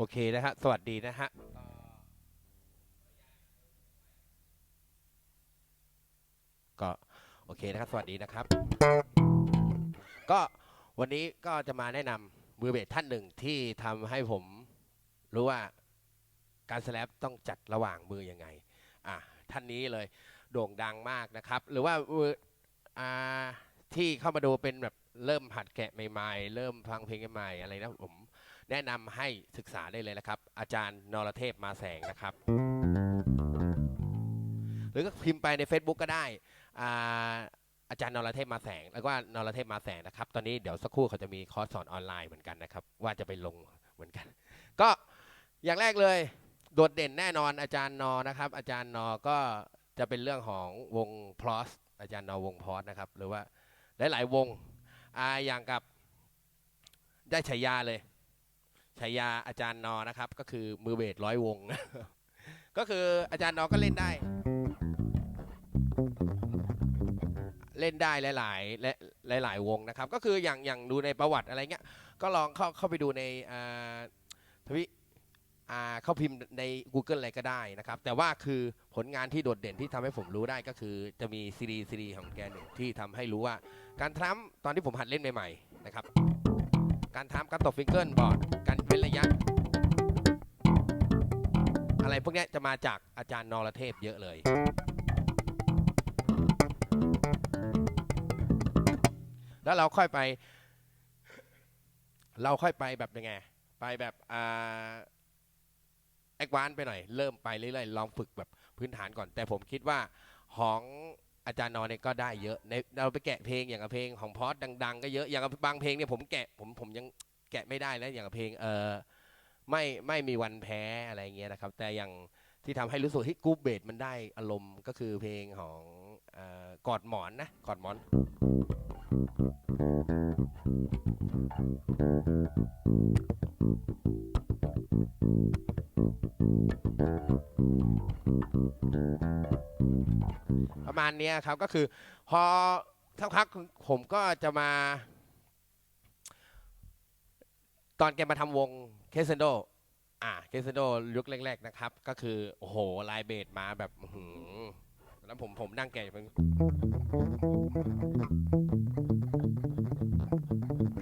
โอเคนะฮะ สวัสดีนะฮะก็โอเคนะครับ สวัสดีนะครับ ก็วันนี้ก็จะมาแนะนำมือเบสท่านหนึ่งที่ทำให้ผมรู้ว่าการสแลปต้องจัดระหว่างมือยังไง อะ ท่านนี้เลยโด่งดังมากนะครับ หรือว่าอ่าที่เข้ามาดูเป็นแบบเริ่มหัดแกะใหม่ๆ เริ่มฟังเพลงใหม่อะไรนะผม แนะนำให้ศึกษาได้เลยนะครับ อาจารย์นรเทพมาแสงนะครับ หรือก็พิมพ์ไปใน Facebook ก็ได้อ่าอาจารย์นรเทพมาแสง แล้วก็นรเทพมาแสงนะครับ ตอนนี้เดี๋ยวสักครู่เขาจะมีคอร์สสอนออนไลน์เหมือนกันนะครับ ว่าจะไปลงเหมือนกัน ก็อย่างแรกเลยโดดเด่นแน่นอนอาจารย์นอนะครับ อาจารย์นอก็จะเป็นเรื่องของวงพลอสอาจารย์นอวงพลอสนะครับ หรือว่าหลาย ๆ วงออย่างกับได้ฉายาเลย ฉายาอาจารย์นอนะครับ ก็คือมือเบสร้อยวง ก็คืออาจารย์นอก็เล่นได้ เล่นได้หลายๆและหลาย ๆ วงนะครับ ก็คืออย่างอย่างดูในประวัติอะไรเงี้ย ก็ลองเข้าเข้าไปดูในอ่าทวิอ่าเข้าพิมพ์ใน Google อะไรก็ได้นะครับ แต่ว่าคือผลงานที่โดดเด่นที่ทำให้ผมรู้ได้ก็คือจะมีซีดีซีดีของแกหนึ่งที่ทำให้รู้ว่า การทรัมตอนที่ผมหัดเล่นใหม่ ๆ นะครับ การทรัมการตบฟิงเกิลบอร์ดการ อะไรพวกนี้จะมาจากอาจารย์นรเทพเยอะเลย แล้วเราค่อยไป เราค่อยไปแบบยังไง ไปแบบอ่าแอควานไปหน่อย เริ่มไปเรื่อยๆ ลองฝึกแบบพื้นฐานก่อน แต่ผมคิดว่าของอาจารย์นอเนี่ยก็ได้เยอะในเราไปแกะเพลงอย่างกับเพลงของพอสดัง ๆ ก็เยอะอย่างกับบางเพลงเนี่ยผมแกะผมผมยังแกะไม่ได้แล้วอย่างกับเพลงเออ ไม่ไม่มีวันแพ้อะไรเงี้ยนะครับ แต่อย่างที่ทำให้รู้สึกที่กูเบสมันได้อารมณ์ก็คือเพลงของออกอดหมอนนะกอดหมอน ประมาณนี้ครับก็คือพอสักพักผมก็จะมา ตอนแกมาทำวง เคสเซนโดอ่าเคสเซนโดยุคแรกๆนะครับ ก็คือ โอ้โห ลายเบสมาแบบอื้อหือแล้วผมผมนั่งแกะอยู่เป็น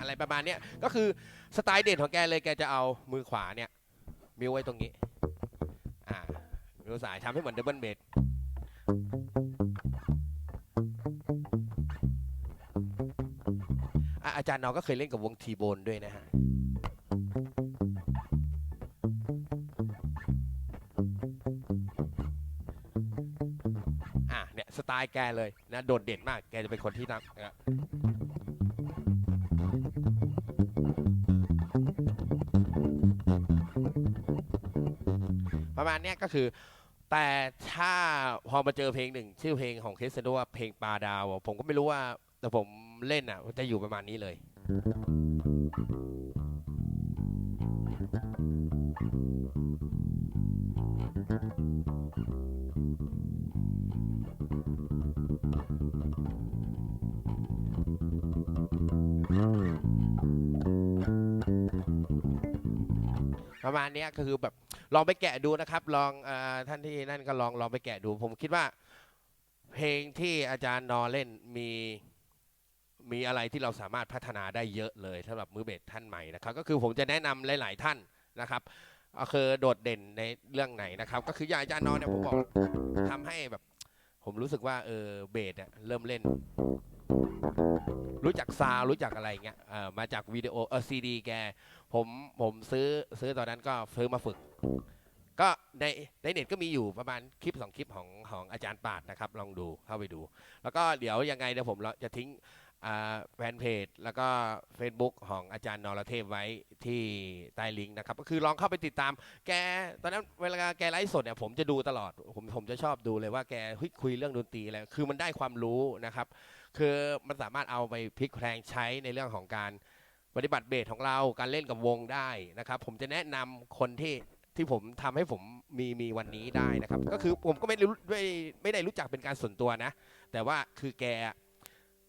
อะไรประมาณเนี้ยก็คือสไตล์เด่นของแกเลยแกจะเอามือขวาเนี่ย มิวไว้ตรงนี้ อ่ามิวสายทำให้เหมือนดับเบิลเบสอะอาจารย์นอก็เคยเล่นกับวงทีโบนด้วยนะฮะ อะเนี่ยสไตล์แกเลยนะโดดเด่นมาก แกจะเป็นคนที่นักนะประมาณเนี้ยก็คือ แต่ถ้าพอมาเจอเพลงหนึ่ง ชื่อเพลงของเคสเซนโดว่าเพลงปลาดาว ผมก็ไม่รู้ว่า แต่ผมเล่นอะจะอยู่ประมาณนี้เลย ประมาณเนี้ยก็คือแบบลองไปแกะดูนะครับ ลองเออท่านที่นั่นก็ลองลองไปแกะดู ผมคิดว่า เพลงที่อาจารย์นอเล่นมีมีอะไรที่เราสามารถพัฒนาได้เยอะเลยสำหรับมือเบสท่านใหม่นะครับ ก็คือผมจะแนะนำหลาย ๆ ท่านนะครับก็คือโดดเด่นในเรื่องไหนนะครับ ก็คืออย่างอาจารย์นอเนี่ยผมบอกทำให้แบบ ผมรู้สึกว่าเออเบสเนี่ยเริ่มเล่น รู้จักซาวด์รู้จักอะไรเงี้ยเอ่อมาจากวิดีโอเออซีดีแก ผมผมซื้อซื้อตอนนั้นก็ซื้อมาฝึก ก็ในในเน็ตก็มีอยู่ประมาณคลิปสองคลิปของของอาจารย์ปาดนะครับ ลองดูเข้าไปดู แล้วก็เดี๋ยวยังไงเดี๋ยวผมจะทิ้งแฟนเพจแล้วก็ Facebook ของอาจารย์นรเทพไว้ที่ใต้ลิงก์นะครับ ก็คือลองเข้าไปติดตาม แกตอนนั้นเวลาแกไลฟ์สดเนี่ยผมจะดูตลอด ผมผมจะชอบดูเลยว่าแกคุยเรื่องดนตรีอะไรคือมันได้ความรู้นะครับ คือมันสามารถเอาไปพลิกแพลงใช้ในเรื่องของการ ปฏิบัติเบสของเราการเล่นกับวงได้นะครับ ผมจะแนะนำคนที่ที่ผมทำให้ผมมีมีวันนี้ได้นะครับ ก็คือผมก็ไม่ได้รู้ไม่ไม่ได้รู้จักเป็นการส่วนตัวนะ แต่ว่าคือแก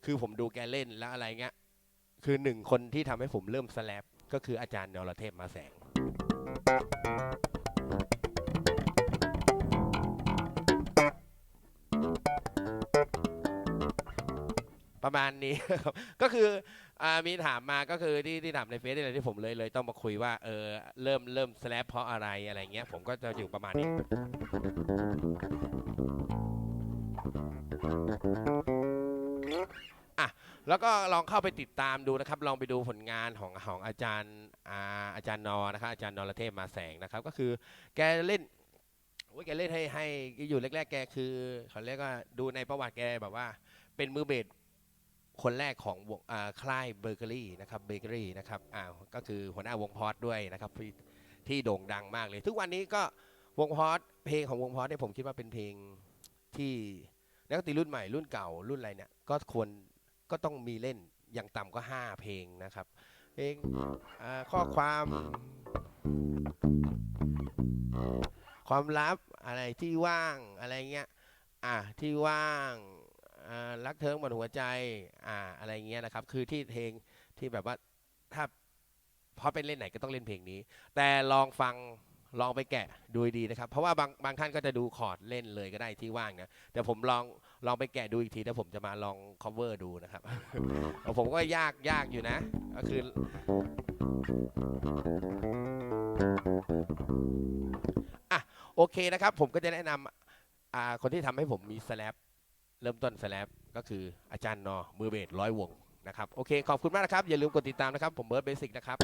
คือผมดูแกเล่นแล้วอะไรเงี้ยคือหนึ่งคนที่ทำให้ผมเริ่มสแลปก็คืออาจารย์นรเทพมาแสง ประมาณนี้ครับ ก็คืออ่ามีถามมาก็คือที่ที่ถามในเฟซนี่แหละที่ผมเลยเลยต้องมาคุยว่าเออเริ่มเริ่มสแลปเพราะอะไรอะไรเงี้ยผมก็จะอยู่ประมาณนี้ อะแล้วก็ลองเข้าไปติดตามดูนะครับ ลองไปดูผลงานของของอาจารย์อาอาจารย์นอนะครับอาจารย์นรเทพมาแสงนะครับ ก็คือแกเล่นโอ้ยแกเล่นให้ให้อยู่แรกๆแกคือเขาเรียกว่าดูในประวัติแกแบบว่า เป็นมือเบส คนแรกของวงอ่าค่ายเบเกอรี่นะครับเบเกอรี่นะครับอ่าก็คือหัวหน้าวงพอดด้วยนะครับที่ที่โด่งดังมากเลย ทุกวันนี้ก็วงพอดเพลงของวงพอดเนี่ยผมคิดว่าเป็นเพลงที่นักดนตรีรุ่นใหม่รุ่นเก่ารุ่นอะไรเนี่ยก็ควรก็ต้องมีเล่นอย่างต่ำก็ 5 เพลงนะครับ เพลงข้อความ ความลับอะไรที่ว่างอะไรเงี้ยอะที่ว่าง รักเธอหมดหัวใจอ่าอะไรเงี้ยนะครับ คือที่เพลงที่แบบว่าถ้าพอเป็นเล่นไหนก็ต้องเล่นเพลงนี้ แต่ลองฟังลองไปแกะดูดีนะครับ เพราะว่าบางบางท่านก็จะดูคอร์ดเล่นเลยก็ได้ที่ว่างนะแต่ผมลองลองไปแกะดูอีกทีแล้วผมจะมาลอง cover ดูนะครับ ผมก็ยากยากอยู่นะ ก็คือ อะ โอเคนะครับ ผมก็จะแนะนำคนที่ทำให้ผมมีสแลป เริ่มต้นสแลบก็คืออาจารย์นอมือเบสร้อยวงนะครับ โอเค ขอบคุณมากนะครับ อย่าลืมกดติดตามนะครับ ผมเบิร์ดเบสิกนะครับ